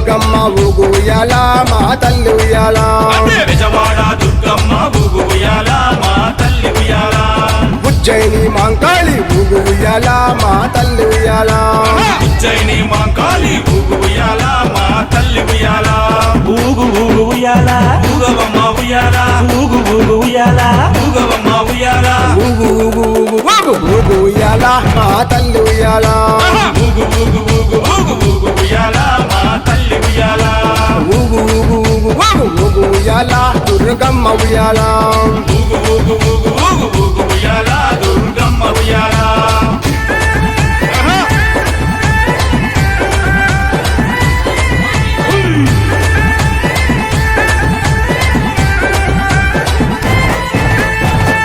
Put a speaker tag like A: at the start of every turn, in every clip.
A: దుర్గమ్మ ఊగు ఉయ్యాల మా తల్లి ఉయ్యాల
B: అదే విజవాడ దుర్గమ్మ ఊగు ఉయ్యాల మా తల్లి ఉయ్యాల
A: ఉజ్జయిని మాంకాళి ఊగు ఉయ్యాల మా తల్లి ఉయ్యాల
B: ఉజ్జయిని మా కాళీ ఊగు ఉయ్యాల మా తల్లి ఉయ్యాల
C: ఊగు ఊగు ఉయ్యాల
B: ఊగవమ్మ ఉయ్యాల
C: ఊగు ఊగు ఉయ్యాల
B: ఊగవమ్మ ఉయ్యాల
A: ఊగు ఊగు ఊగు ఊగు ఊగు ఉయ్యాల మా తల్లి ఉయ్యాల
B: ఊగు ఊగు ఊగు ఊగు ఊగు ఉయ్యాల
A: ఊగు ఊగు ఊగు ఊగు ఊగు ఉయ్యాల దుర్గమ్మ ఉయ్యాల
B: ఊగు ఊగు ఊగు ఊగు ఊగు ఉయ్యాల దుర్గమ్మ ఉయ్యాల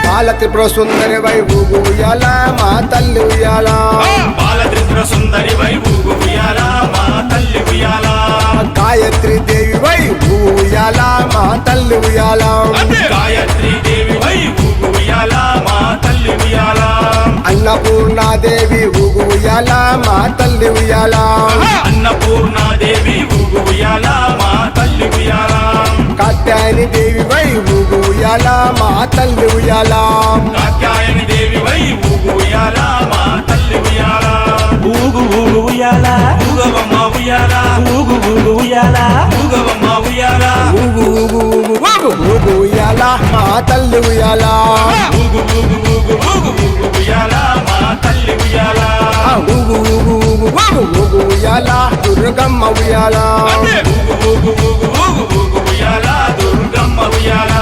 A: బాల త్రిపుర సుందరి వై ఊగు ఉయ్యాల మా తల్లి ఉయ్యాల.
B: బాల ఉయ్యాల మా తల్లి ఉయ్యాల.
A: అన్నపూర్ణాదేవి ఊగు ఉయ్యాల మా తల్లి ఉయ్యాలా. కాత్యాయని దేవి వై ఊగు ఉయ్యాల మా తల్లి ఉయ్యాల
B: కాత్యాయని దేవి వై ఊగు ఉయ్యాల మా తల్లి ఉయ్యాల
C: ఊగు ఊగు ఉయ్యాల
B: ఊగవమ్మ ఉయ్యాల
C: ఊగు ఊగు ఉయ్యాల
B: ఊగవమ్మ ఉయ్యాల
A: ఊగు ఊగు ఊగు ఊగు ఊగు ఉయ్యాల మా తల్లి ఉయ్యాల
B: ఊగు ఊగు ఊగు ఊగు ఊగు ఉయ్యాల మా తల్లి ఉయ్యాల
A: ఊగు ఊగు ఊగు ఊగు ఊగు ఉయ్యాల దుర్గమ్మ ఉయ్యాల
B: అదే ఊగు ఊగు ఊగు ఊగు ఊగు ఉయ్యాల అమ్మ ఉయ్యాలా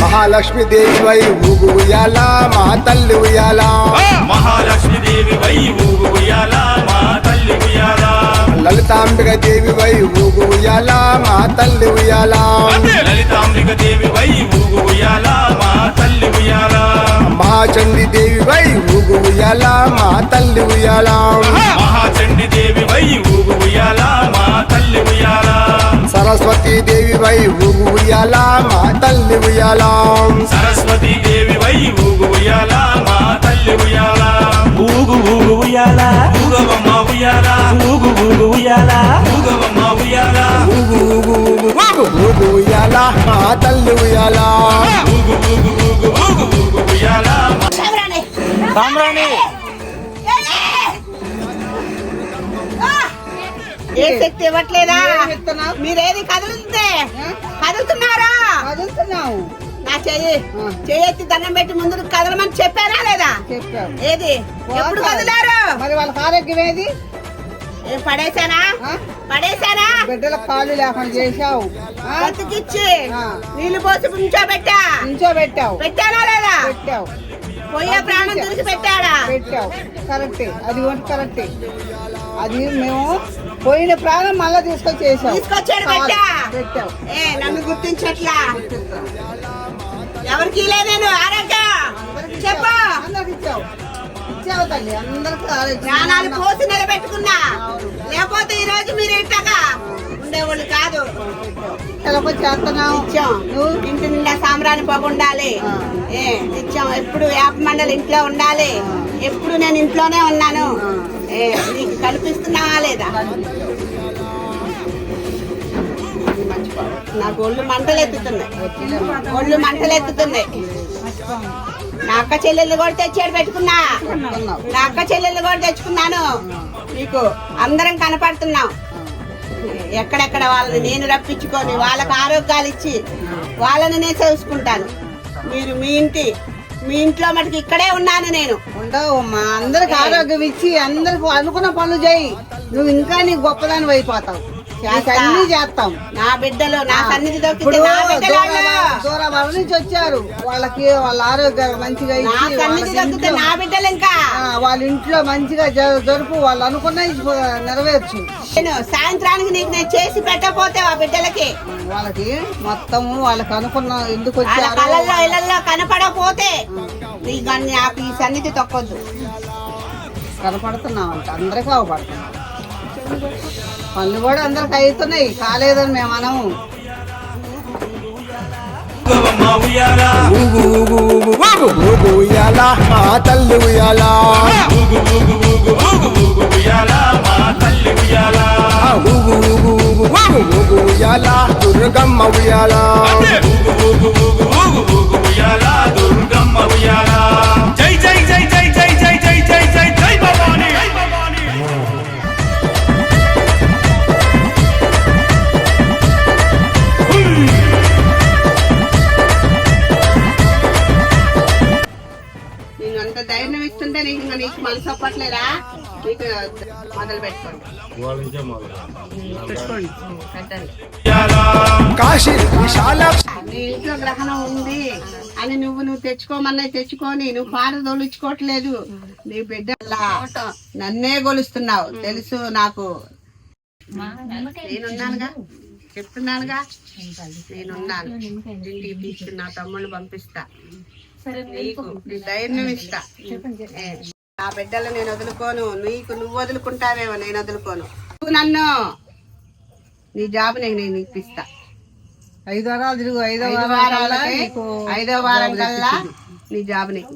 A: మహాలక్ష్మి దేవి వై ఊగు ఉయ్యాలా మహాతల్లి ఉయ్యాలా
B: మహాల తల్లి ఉయ్యాల.
A: లలితాంబిక దేవి వై ఊగు ఉయ్యాల మా తల్లి ఉయ్యాల. మహాచండి దేవి వై ఊగు ఉయ్యాల మా తల్లి ఉయ్యాల.
B: మహాచండి దేవి వై ఊగు ఉయ్యాల మా తల్లి ఉయ్యాల.
A: సరస్వతి దేవి వై ఊగు ఉయ్యాల మా తల్లి ఉయ్యాల.
B: సరస్వతి దేవి వై ఊగు ఉయ్యాల మా తల్లి ఉయ్యాల.
C: ఊగు ఊగు ఉయ్యాల.
B: ఊగవమ్మ ఉయ్యాల.
C: ఊగు ఊగు ఉయ్యాల.
B: ఊగవమ్మ ఉయ్యాల.
A: ఊగు ఊగు ఊగు ఊగు ఊగు ఉయ్యాల మా తల్లి ఉయ్యాల.
B: ఊగు ఊగు ఊగు ఊగు ఊగు ఉయ్యాల. మా-
D: శక్తి ఇవ్వట్లేదా? మీరేది కదులుతుందే కదులుతున్నారా?
E: చదువుతున్నావు
D: నా చెయ్యి. చెయ్యి దండం పెట్టి ముందు కదలమని చెప్పారా లేదా? ఏది? ఎప్పుడు. కదిలారు?
E: మరి వాళ్ళకి ఆరోగ్యం ఏది?
D: పడేశానా? పడేశానా?
E: బిడ్డల కాళ్ళు లేకుండా చేశావు?
D: బతికిచ్చి. నీళ్ళు పోసి ఉంచోబెట్టా?
E: ఇంచో పెట్టావు
D: పెట్టానా లేదా?
E: పెట్టావు.
D: పోయే ప్రాణం తెలిసి పెట్టాడా
E: పెట్టావు. కరెక్టే. అది కరెక్టే. అది మేము పోయిన ప్రాణం మళ్ళా తీసుకొచ్చి చేసావు
D: తీసుకొచ్చాడు
E: చాలు.
D: పెట్టా?
E: పెట్టావు
D: ఏ నన్ను గుర్తించట్లా? ఎవరికి లే నేను? ఆరోగ్యం? చెప్పు.
E: అందరికి ఇచ్చావు. ఇచ్చావు తల్లి అందరికి ఆరోగ్యం.
D: ప్రాణాలు పోసి నిలబెట్టుకున్నా. లేకపోతే ఈ రోజు మీరు ఇంటగా ఉండేవాళ్ళు కాదు.
E: చేస్తున్నావు.
D: నిత్యం నువ్వు? ఇంటి నిండా సాంబ్రాణి పొగ ఉండాలి
E: ఆ.
D: ఏ నిత్యం ఎప్పుడు వేప మండలి ఇంట్లో ఉండాలి. ఎప్పుడు నేను ఇంట్లోనే ఉన్నాను. ఏ నీకు కనిపిస్తున్నావా లేదా? నాకు ఒళ్ళు మంటలు ఎత్తుతున్నాయి. ఒళ్ళు మంటలు ఎత్తుతున్నాయి. నా అక్క చెల్లెళ్ళు కూడా తెచ్చాడు పెట్టుకున్నా. నా అక్క చెల్లెళ్ళు కూడా తెచ్చుకున్నాను. మీకు అందరం కనపడుతున్నాం. ఎక్కడెక్కడ వాళ్ళని నేను రప్పించుకొని వాళ్ళకి ఆరోగ్యాలు ఇచ్చి వాళ్ళని నేను చూసుకుంటాను మీరు మీ ఇంటి మీ ఇంట్లో మటుకు ఇక్కడే ఉన్నాను నేను.
E: ఉండవు అందరికి ఆరోగ్యం ఇచ్చి అందరికి అనుకున్న పనులు చేయి. నువ్వు ఇంకా నీ గొప్పదాని అయిపోతావు. అన్ని చేస్తాం.
D: నా బిడ్డలు నా సన్నిధి దొరికితే నా
E: నుంచి వచ్చారు. వాళ్ళకి వాళ్ళ ఆరోగ్యం మంచిగా
D: నా సన్నిధి దొరికితే బిడ్డలు ఇంకా.
E: వాళ్ళ ఇంట్లో మంచిగా జరుపు. వాళ్ళు అనుకున్నది నెరవేర్చు.
D: నేను సాయంత్రానికి నీకు నేను చేసి పెట్టకపోతే ఆ బిడ్డలకి?
E: వాళ్ళకి మొత్తము వాళ్ళకి అనుకున్న ఎందుకు వచ్చారో
D: కళ్ళల్లో ఇళ్ళల్లో కనపడకపోతే ఈ సన్నిధి తొక్కొద్దు.
E: కనపడుతున్నాం అంట అందరికీ అవపడుతున్నాం పనులు కూడా అందరికి అవుతున్నాయి. కాలేదని మేము అనము.
B: ఊగవమ్మ ఉయ్యాల
A: ఊగు ఊగు ఊగు ఊగు ఊగు ఉయ్యాల మా తల్లి ఉయ్యాల.
B: ఊగు ఊగు ఊగు ఊగు ఊగు ఉయ్యాల మా తల్లి ఉయ్యాల
A: ఆ ఊగు ఊగు ఊగు ఊగు ఊగు ఉయ్యాల దుర్గమ్మ ఉయ్యాల.
B: అంటే ఊగు ఊగు ఊగు ఊగు ఊగు ఉయ్యాల దుర్గమ్మ ఉయ్యాల.
D: ఒప్పట్లేదా నీకు మొదలు పెట్టుకోండి. నీ ఇంట్లో గ్రహణం ఉంది. అని నువ్వు నువ్వు తెచ్చుకోమన్నా తెచ్చుకొని నువ్వు పాట తోలుచుకోవట్లేదు. నీ బిడ్డ నన్నే గొలుస్తున్నావు. తెలుసు నాకు. నేనున్నానుగా? చెప్తున్నానుగా? నేనున్నాను. ఇంటికి తీసుకుని నా తమ్ముడిని పంపిస్తా. నీకు నీ ధైర్యం ఇస్తా. ఆ బిడ్డలు నేను వదులుకోను నీకు నువ్వు వదులుకుంటావేమో నేను వదులుకోను నువ్వు నన్ను నీ జాబ్ నేను నేను ఇప్పిస్తా
E: ఐదో వారాలు తిరుగు ఐదో వారాల
D: ఐదో వారం కల్లా నీ జాబ్
A: నేను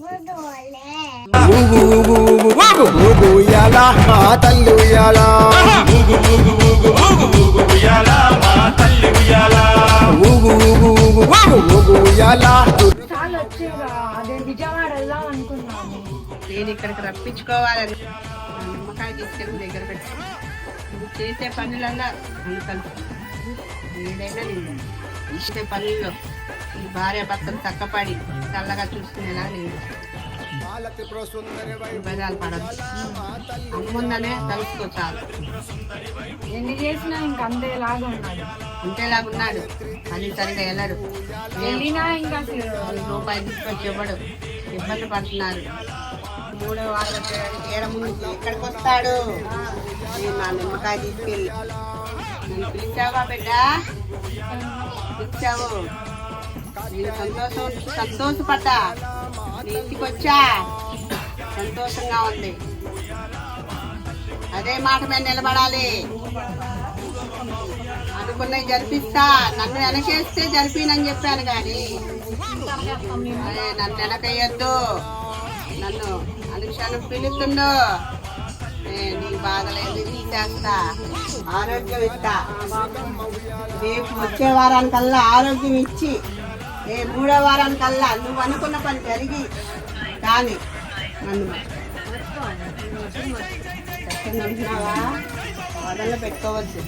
F: చాలా
D: నేను ఇక్కడికి రప్పించుకోవాలని నిమ్మకాయ తీసుకెళ్ళి దగ్గర పెట్టి నువ్వు చేసే పనులల్లా నన్ను కలుపు. ఏదైనా నేను చేసే పనుల్లో నీ భార్య భర్తను చక్కపడి చల్లగా చూసుకునేలా నేను విభేదాలు పడదు అమ్ముందనే తలుసుకో చాలు.
F: ఎన్ని చేసినా ఇంక అంతేలాగా ఉన్నాడు.
D: అంతేలాగున్నాడు మళ్ళీ సరిగా వెళ్ళడు.
F: వెళ్ళినా ఇంకా
D: రూపాయలు తీసుకొచ్చి ఇవ్వడు. ఇబ్బంది పడుతున్నారు. మూడో వారం ఏడ ముందు ఎక్కడికి వస్తాడు? నేను నా నిమ్మకాయ తీసుకెళ్ళి. నన్ను పిలిచావా బిడ్డ? పిలిచావు. నేను సంతోషం సంతోషపడ్డా. నీ ఇంటికి వచ్చా? సంతోషంగా ఉంది. అదే మాట మీద నిలబడాలి. అనుకున్నవి జరిపిస్తా. నన్ను వెనకేస్తే జరిపినని చెప్పాను కానీ. అదే నన్ను వెనకయ్యొద్దు. నన్ను అనుక్షణం పిలుతుండు నీ బాధలేదు చేస్తా ఆరోగ్యం ఇస్తా రేపు వచ్చే వారానికల్లా ఆరోగ్యం ఇచ్చి ఏ మూడో వారానికల్లా నువ్వు అనుకున్న పని జరిగి కానీ నన్ను చెప్పింది వింటున్నావా? వాదనలో పెట్టుకోవద్దు.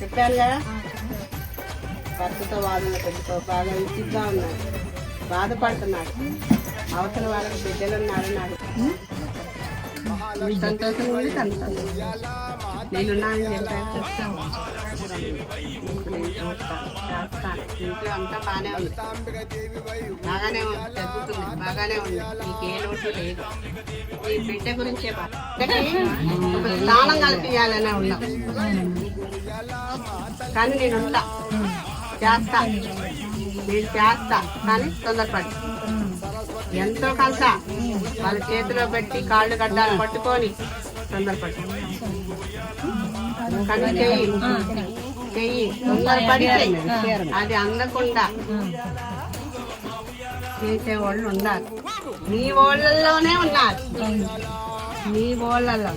D: చెప్పాను కదా? భర్తతో వాదనలో పెట్టుకో బాగా విసిగ్గా ఉన్నాడు. బాధపడుతున్నాడు. అవతల వాళ్ళకి బిడ్డలు ఉన్నారు నాకు సంతోషం ఉంది సంతోషం నేను ఇంట్లో అంతా బాగానే ఉంది. బాగానే ఉంది జరుగుతుంది బాగానే ఉంది నీకు ఏ లోటు లేదు ఈ బిడ్డ గురించే ఒక స్నానం కలిపియాలనే ఉన్నాం కానీ నేను ఉంటా చేస్తా నేను చేస్తా కానీ తొందరపడి ఎంతో కంత వాళ్ళ చేతిలో పెట్టి కాళ్ళు గడ్డాలు పట్టుకొని తొందరపడి. కానీ చెయ్యి చెయ్యి తొందరపడి. అది అందకుండా చేసే వాళ్ళు ఉండాలి. నీ వాళ్ళల్లోనే ఉన్నారు నీ వాళ్ళల్లో.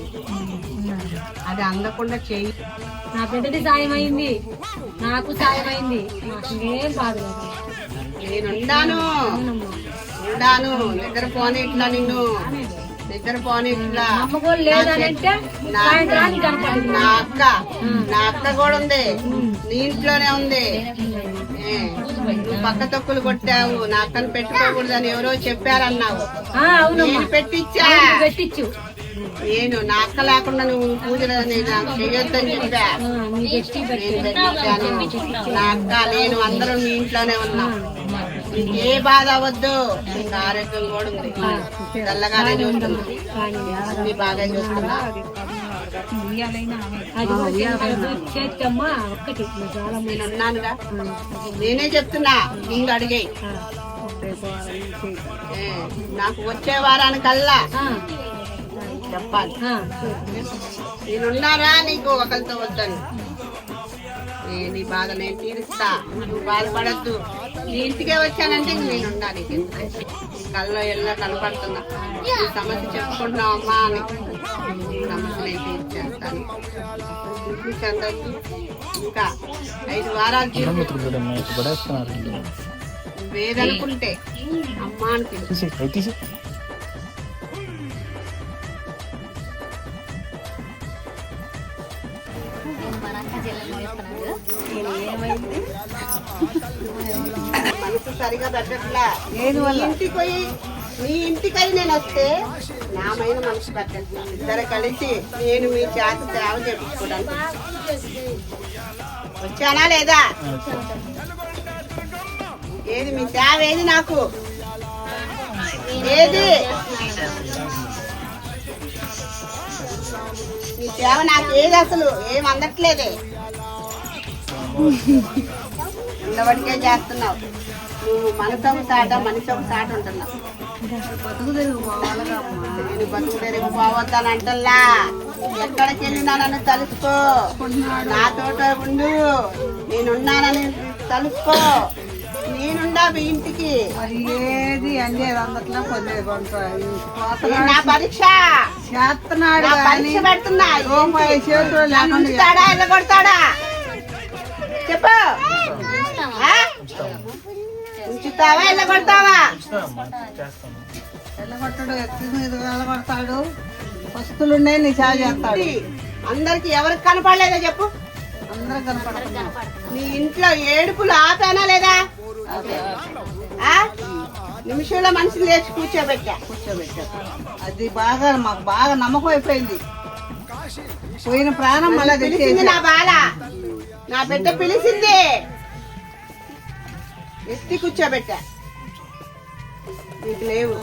D: అది అందకుండా చెయ్యి
F: నా బిడ్డకి సాయం అయింది నాకు సాయం అయింది నాకు ఏం బాధ లేదు.
D: నేనుండాను. ఉండాను నిద్ర పోనిట్లా నిన్ను నిద్ర
F: సాయంత్రానికి కనపడింది
D: నా అక్క నా అక్క కూడా ఉంది. నీ ఇంట్లోనే ఉంది. నువ్వు పక్క తొక్కులు కొట్టావు. నా అక్కను పెట్టుకోకూడదని ఎవరో చెప్పారన్నావు. నేను పెట్టించా
F: పెట్టించు
D: నేను నా అక్క లేకుండా నువ్వు పూజలు నాకు చేయొద్దని చెప్పా. నేను పెట్టించాను. నా అక్క నేను అందరం మీ ఇంట్లోనే ఉన్నాం. నీకు ఏ బాధ అవ్వద్దు. నీకు ఆరోగ్యం కూడా ఉంది. తెల్లగానే చూస్తుంది అన్ని బాగా చూస్తున్నా నేను చెప్తున్నా ముందు అడిగే. నాకు వచ్చే వారానికల్లా చెప్పాలి. నేనున్నారా నీకు? ఒకరితో వద్దని. నీ బాధ నేను తీరుస్తా. నువ్వు బాధపడద్దు. ఇంటికే వచ్చానంటే ఇంక నేను నీకు కళ్ళలో ఎల్లో కనపడుతున్నా ఈ సమస్య చెప్పుకుంటున్నావు అమ్మా అని. ఈ సమస్య నేను తీర్చేస్తాను చూపించండి ఇంకా ఐదు వారాలు తీర్చు. నువ్వేదనుకుంటే అమ్మా అని పిలుచు. సరిగా పెట్టట్లా. ఇంటికి పోయి నీ ఇంటికై నేను వస్తే నా మైన మనసు పెట్టట్లేదు ఇద్దరు కలిసి నేను మీ చేత సేవ చేపించుకోవడానికి వచ్చానా లేదా? ఏది మీ సేవ ఏది నాకు? ఏది? నీ సేవ నాకు ఏది అసలు? ఏం అందట్లేదే? ఉండబడికే చేస్తున్నావు. మనసొక సాట మనిషొక సాట ఉంటున్నావు నేను బతుకు తెరుగు పోవద్దని అంటల్లా ఎక్కడికి వెళ్ళినా నన్ను తలుసుకో నాతోట ఉండు. నేనున్నానని తలుసుకో నేనుండా మీ ఇంటికి.
E: మరి ఏది అందేది అందట్లో పొందేది
D: నా పరీక్ష.
E: చేస్తున్నాడు
D: పరీక్ష పెడుతున్నా.
E: చేతిలో లేకుండా
D: ఎల్లగొడతాడా? చెప్పు. ఆ? ఉంచుతావా ఎల్లగొడతావా
E: వెళ్ళగొట్టడు వెళ్ళగొడతాడు వస్తువులు ఉన్నాయి నీ సేవ చేస్తాడు.
D: అందరికి ఎవరికి కనపడలేదా చెప్పు?
E: అందరూ కనపడుతున్నారు
D: నీ ఇంట్లో ఏడుపులు ఆపానా లేదా? నిమిషంలో మనిషిని లేచి కూర్చోబెట్టా.
E: కూర్చోబెట్టారు అది బాగా మాకు బాగా నమ్మకం అయిపోయింది. పోయిన ప్రాణం మళ్ళీ
D: నా బాల. నా బిడ్డ పిలిచింది. ఎత్తి కూర్చోబెట్టా. నీకు లేవు.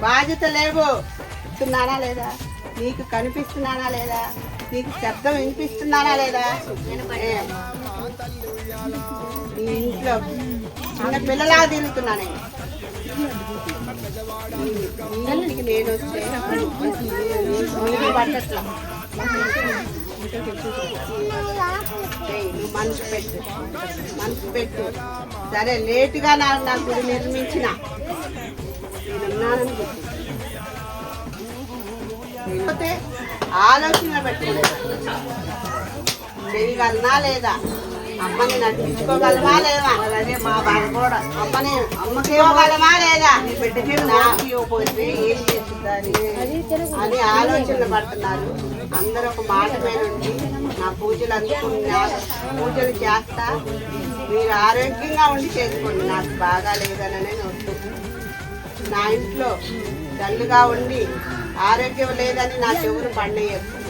D: బాధ్యత లేవు. ఇస్తున్నానా లేదా? నీకు కనిపిస్తున్నానా లేదా? నీకు శబ్దం వినిపిస్తున్నానా లేదా? నీ ఇంట్లో చిన్న పిల్లలా తిరుగుతున్నా నేను. నేను వస్తే పట్టట్లా. మనసు పెట్టు మనసు పెట్టు సరే లేటుగా నా నా గుడి నిర్మించిన. నేనున్నానని చెప్పు. ఆలోచన పెట్టుకోలేదు చేయగలనా లేదా? అమ్మని నడిపించుకోగలమా లేదా
E: అదే మా బాధ కూడా
D: అమ్మని అమ్మకేమగలమా లేదా
E: నీ బిడ్డకి పోతే ఏం చేస్తుందని
D: అని ఆలోచన పడుతున్నారు అందరూ ఒక మాట మీద ఉండి నా పూజలు అందుకున్నా పూజలు చేస్తా మీరు ఆరోగ్యంగా ఉండి చేసుకోండి నాకు బాగా లేదని నేను నా ఇంట్లో డల్లుగా ఉండి ఆరోగ్యం లేదని నా చెవులు పండేయద్దు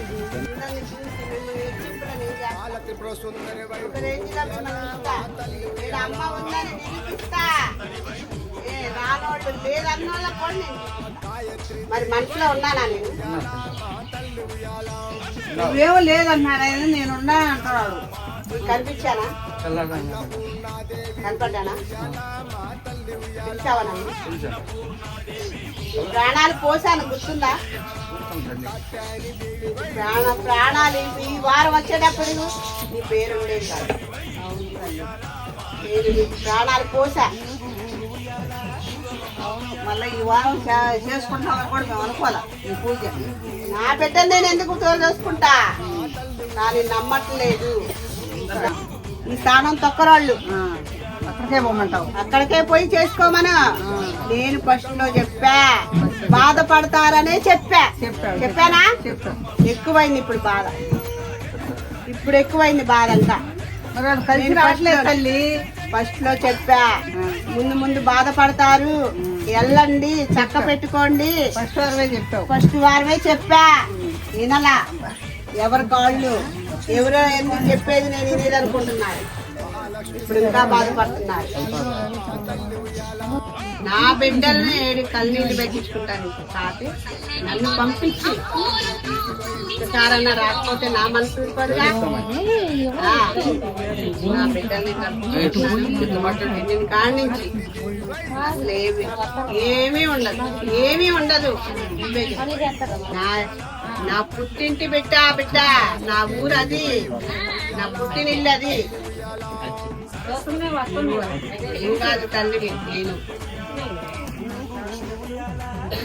D: ఒక నేను అమ్మ ఉందని నిరూపిస్తా ఏ మరి మనసులో ఉన్నానా నేను
E: నువ్వేమో లేదన్నాడు ఆయన నేనున్నా అంటున్నాడు
D: నీకు కనిపించానా కనపడ్డానా పిలిచావా నన్ను? ప్రాణాలు పోసాను గుర్తుందా? ప్రాణ ప్రాణాలు ఈ వారం వచ్చేటప్పుడు నీ పేరు ఉండేది కాదు. నేను నీకు ప్రాణాలు పోసా.
E: మళ్ళీ ఈ వారం చేసుకుంటాం చేసుకుంటామని కూడా మేము అనుకోవాలి. ఈ పూజ.
D: నా బిడ్డని నేను ఎందుకు తోచేసుకుంటా నా నేను నమ్మట్లేదు. ఈ స్థానం తొక్కరాళ్ళు
E: అక్కడికే పోమంటావు.
D: అక్కడికే పోయి చేసుకోమను. నేను ఫస్ట్లో చెప్పా. బాధపడతారనే చెప్పా. చెప్పానా? ఎక్కువైంది ఇప్పుడు బాధ. ఇప్పుడు ఎక్కువైంది బాధ అంతా
E: కలిసి రావట్లేదు తల్లి
D: ఫస్ట్లో చెప్పా. ముందు ముందు బాధపడతారు. వెళ్ళండి చక్క పెట్టుకోండి.
E: ఫస్ట్ వరవే చెప్పావు.
D: ఫస్ట్ వారమే చెప్పా. వినలా. ఎవరి కాళ్ళు? ఎవరో ఎందుకు చెప్పేది నేను వినేది అనుకుంటున్నారు. ఇప్పుడు ఇంకా బాధపడుతున్నారు? నా బిడ్డల్ని ఏడు కన్నీళ్ళు పెట్టించుకుంటాను కాదు నన్ను పంపించి. ఒకసారన్నా రాకపోతే నా మనసు నా బిడ్డల్ని కాడి నుంచి. అసలు ఏమి ఉండదు. ఏమీ ఉండదు. నా నా పుట్టింటి బిడ్డ బిడ్డ. నా ఊరు అది నా పుట్టినిల్లు అది కాదు తల్లివి నేను.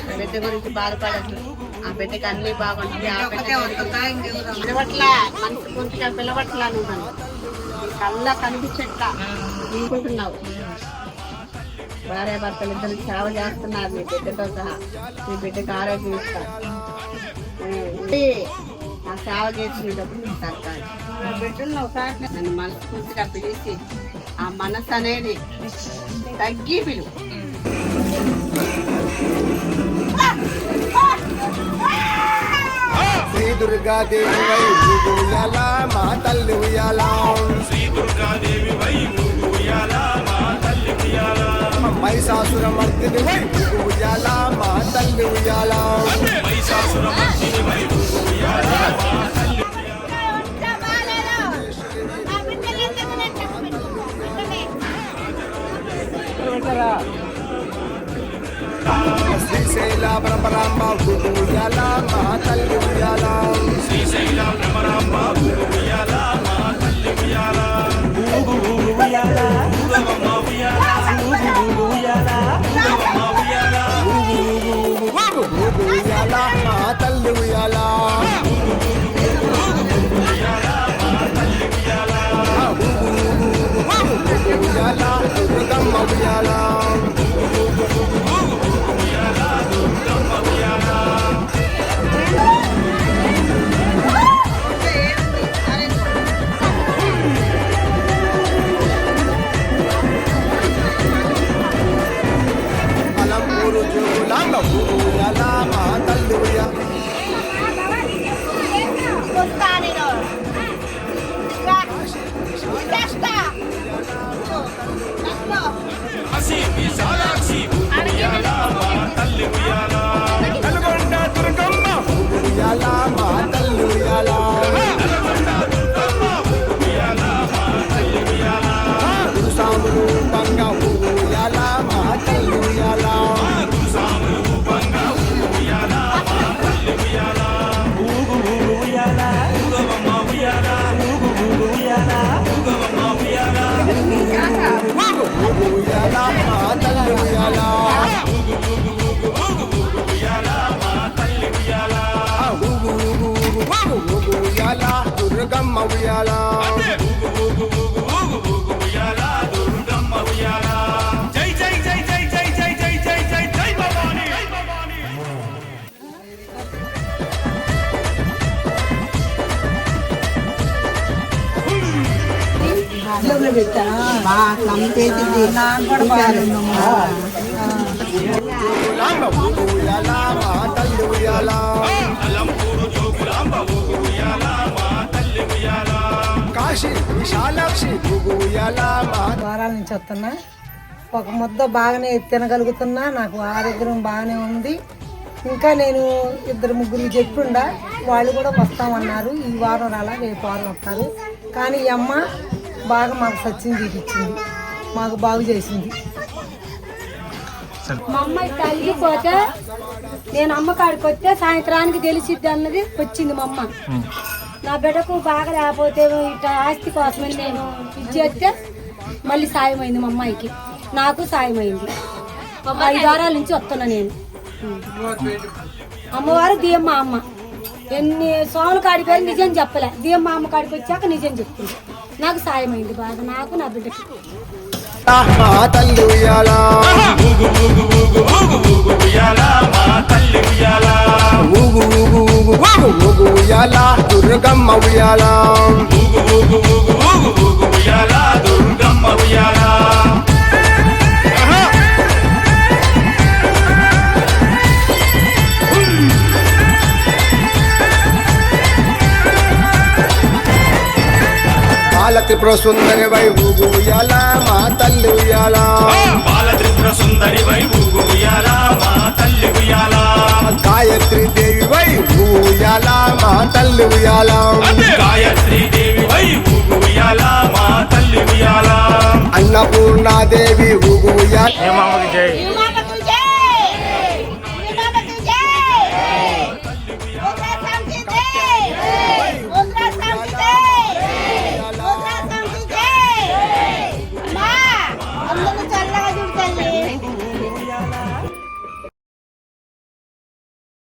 D: ఆ బిడ్డ గురించి బాధపడద్దు. ఆ బిడ్డకి అన్ని బాగుంటుంది ఆ పిలవట్లా మనసు కొంచెం పిలవట్లా నువ్వు నన్ను. కళ్ళ కనిపించట్లా అనుకుంటున్నావు. భార్య భర్తలు ఇద్దరు సేవ చేస్తున్నారు మీ బిడ్డతో సహా. మీ బిడ్డకి ఆరోగ్యం ఇస్తారు. ఆ సేవ చేసినప్పుడు నీకు సర్కారు. నా బిడ్డలను ఒకసారి నన్ను మనస్ఫూర్తిగా పిలిచి ఆ మనసు అనేది తగ్గి పిలువు
A: శ్రీ దుర్గాదేవి వై ఉయ్యాల మా తల్లి ఉయ్యాల.
B: శ్రీ దుర్గాదేవి వై ఉయ్యాల మా తల్లి ఉయ్యాల.
A: మహిషాసుర మర్దిని వై ఉయ్యాల మా తల్లి ఉయ్యాల.
B: మహిషాసుర మర్దిని వై ఉయ్యాల మా
A: శ్రీశైల పరపరాంబ ఉయ్యాల మహాతల్లి ఉయ్యాల.
B: శ్రీశైల పరపరాంబ ఉయ్యాల మహాతల్లి ఉయ్యాల.
E: వారాల నుంచి వస్తున్నా ఒక ముద్ద బాగానే తినగలుగుతున్నా. నాకు ఆరోగ్యం బాగానే ఉంది. ఇంకా నేను ఇద్దరు ముగ్గురు చెప్పుండా. వాళ్ళు కూడా వస్తామన్నారు. ఈ వారం రాలా రేపు వారం వస్తారు. కానీ ఈ అమ్మ బాగా మాకు సత్యం చూపించింది మాకు బాగు చేసింది.
F: మా అమ్మాయి తల్లిపోతే నేను అమ్మ కాడికి వస్తే సాయంత్రానికి తెలిసిద్ది అన్నది వచ్చింది మా అమ్మ. నా బిడ్డకు బాగా లేకపోతే ఇట్లా ఆస్తి కోసమని నేను ఇది చేస్తే మళ్ళీ సాయమైంది మా అమ్మాయికి. నాకు సాయమైంది. ఐదు వారాల నుంచి వస్తున్నా నేను. అమ్మవారు దీయమ్మ అమ్మ. ఎన్ని సోముల కాడికి పోయి నిజం చెప్పలే. దీయమ్మ అమ్మ కాడికి వచ్చాక నిజం చెప్తుంది. నాకు సాయమైంది బాధ నాకు నా
A: బిడ్డ దుర్గమ్మ ఉయ్యాలా.
B: ఉయ్యాల
A: త్రిపుర సుందరి వై ఊగు ఉయ్యాల మా తల్లి ఉయ్యాల.
B: బాల త్రిపుర సుందరి వై ఊగు ఉయ్యాల మా తల్లి ఉయ్యాల.
A: గాయత్రి దేవి వై ఊగు ఉయ్యాల మా తల్లి ఉయ్యాల.
B: గాయత్రి దేవి వై ఊగు ఉయ్యాల మా తల్లి ఉయ్యాల.
A: అన్నపూర్ణాదేవి ఊగు ఉయ్యాల.
G: జై.